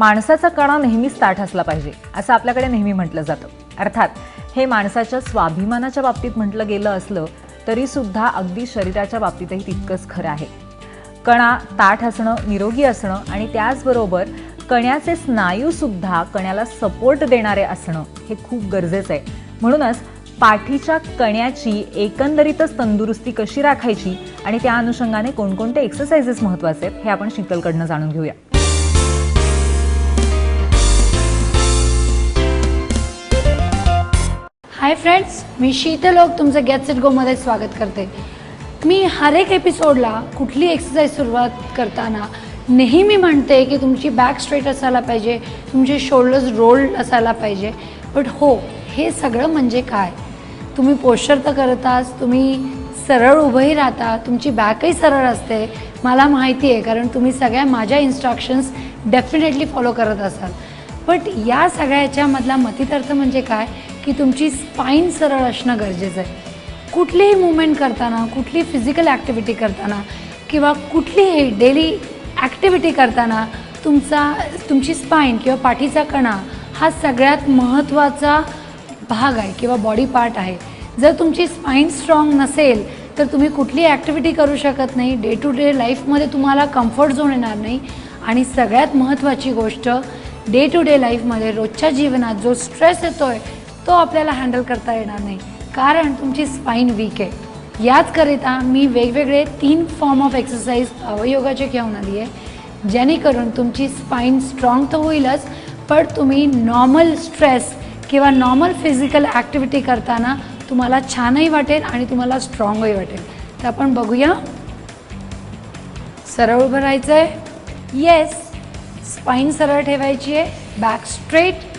माणसाचा कणा नेहमीच ताठ असला पाहिजे असं आपल्याकडे नेहमी म्हटलं जातं. अर्थात हे माणसाच्या स्वाभिमानाच्या बाबतीत म्हटलं गेलं असलं तरीसुद्धा अगदी शरीराच्या बाबतीतही तितकंच खरं आहे. कणा ताठ असणं निरोगी असणं आणि त्याचबरोबर कण्याचे स्नायूसुद्धा कण्याला सपोर्ट देणारे असणं हे खूप गरजेचं आहे. म्हणूनच पाठीच्या कण्याची एकंदरीतच तंदुरुस्ती कशी राखायची आणि त्या अनुषंगाने कोणकोणते एक्सरसाइजेस महत्त्वाचे आहेत हे आपण शीतलकडनं जाणून घेऊया. हाय फ्रेंड्स मी शीतलोक तुमचं गॅट सेट गोमध्ये स्वागत करते. मी हर एक एपिसोडला कुठली एक्सरसाइज सुरुवात करताना नेहमी म्हणते की तुमची बॅक स्ट्रेट असायला पाहिजे तुमचे शोल्डर्स रोल्ड असायला पाहिजे. बट हो हे सगळं म्हणजे काय? तुम्ही पोश्चर तर करताच तुम्ही सरळ उभंही राहता तुमची बॅकही सरळ असते. मला माहिती आहे कारण तुम्ही सगळ्या माझ्या इन्स्ट्रक्शन्स डेफिनेटली फॉलो करत असाल. बट या सगळ्या याच्यामधला मतितार्थ म्हणजे काय? की तुमची स्पाईन सरळ असणं गरजेचं आहे. कुठलीही मुवमेंट करताना कुठली फिजिकल ॲक्टिव्हिटी करताना किंवा कुठलीही डेली ॲक्टिव्हिटी करताना तुमचा तुमची स्पाईन किंवा पाठीचा कणा हा सगळ्यात महत्त्वाचा भाग आहे किंवा बॉडी पार्ट आहे. जर तुमची स्पाईन स्ट्रॉंग नसेल तर तुम्ही कुठली ॲक्टिव्हिटी करू शकत नाही. डे टू डे लाईफमध्ये तुम्हाला कम्फर्ट झोन येणार नाही. आणि सगळ्यात महत्त्वाची गोष्ट डे टू डे लाईफमध्ये रोजच्या जीवनात जो स्ट्रेस येतो आहे तो आपल्याला हँडल करता येणार नाही. कारण तुमची स्पाईन वीक आहे. याचकरिता मी वेगवेगळे तीन फॉर्म ऑफ एक्सरसाइज अवयोगाचे घेऊन आली आहे. जेणेकरून तुमची स्पाईन स्ट्रॉंग तर होईलच पण तुम्ही नॉर्मल स्ट्रेस किंवा नॉर्मल फिजिकल ॲक्टिव्हिटी करताना तुम्हाला छानही वाटेल आणि तुम्हाला स्ट्रॉंगही वाटेल. तर आपण बघूया. सरळ उभं राहायचं आहे येस स्पाईन सरळ ठेवायची आहे. Back straight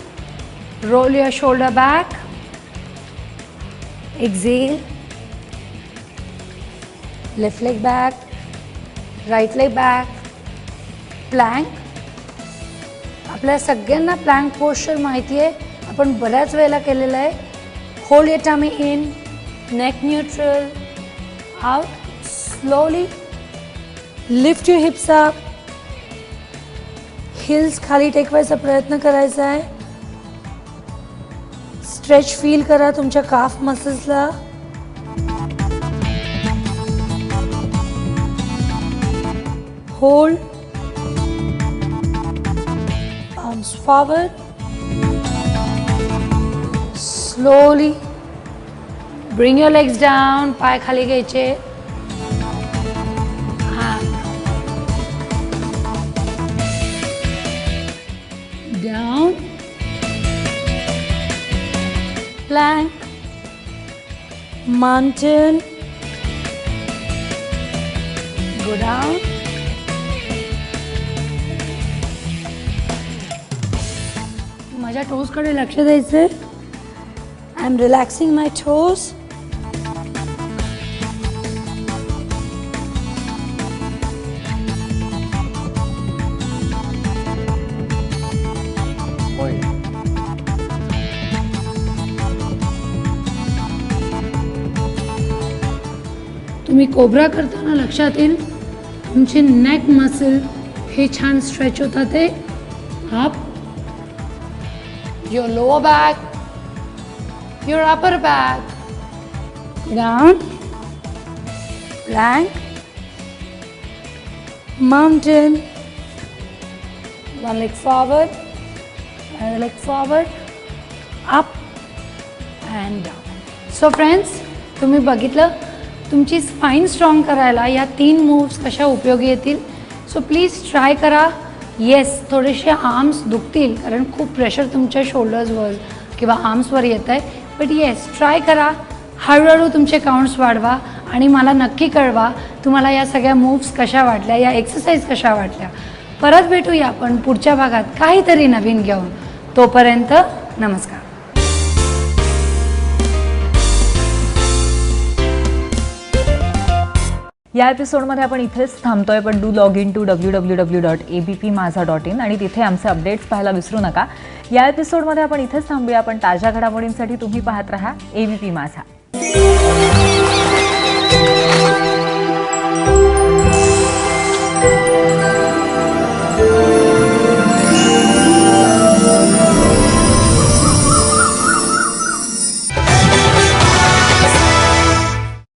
roll your shoulder back Exhale. Left leg back right leg back plank आपल्या सगळ्यांना प्लँक पोश्चर माहिती आहे. आपण बऱ्याच वेळेला केलेलं आहे. Hold your tummy in neck neutral out. Slowly lift you hips heels खाली टेकवायचा प्रयत्न करायचा आहे. स्ट्रेच फील करा तुमच्या calf मसल्सला hold arms forward slowly bring your legs down पाय खाली घ्यायचे. Plank mountain. Go down. माझ्या टोजकडे लक्ष द्यायचं आहे I am relaxing my toes तुम्ही कोबरा करताना लक्षात येईल. तुमचे नेक मसल हे छान स्ट्रेच होतात up. Your lower back your upper back down plank mountain one leg forward and leg forward up and down so friends तुम्ही बघितलं? तुमची स्पाईन स्ट्रॉंग करायला या तीन मूव्स कशा उपयोगी येतील? सो प्लीज ट्राय करा. येस थोडेसे आर्म्स दुखतील कारण खूप प्रेशर तुमच्या शोल्डर्सवर किंवा आर्म्सवर येत आहे. बट येस ट्राय करा. हळूहळू तुमचे काउंट्स वाढवा आणि मला नक्की कळवा तुम्हाला या सगळ्या मूव्स कशा वाटल्या या एक्सरसाइज कशा वाटल्या परत भेटूया आपण पुढच्या भागात काहीतरी नवीन घेऊन. तोपर्यंत नमस्कार. या एपिसोडमध्ये आपण इथेच थांबतोय पण do log in to W W W dot A B P Majha dot in आणि तिथे आमचे अपडेट्स पाहायला विसरू नका. या एपिसोडमध्ये आपण इथेच थांबूया पण ताज्या घडामोडींसाठी तुम्ही पाहत राहा ए बी पी माझा.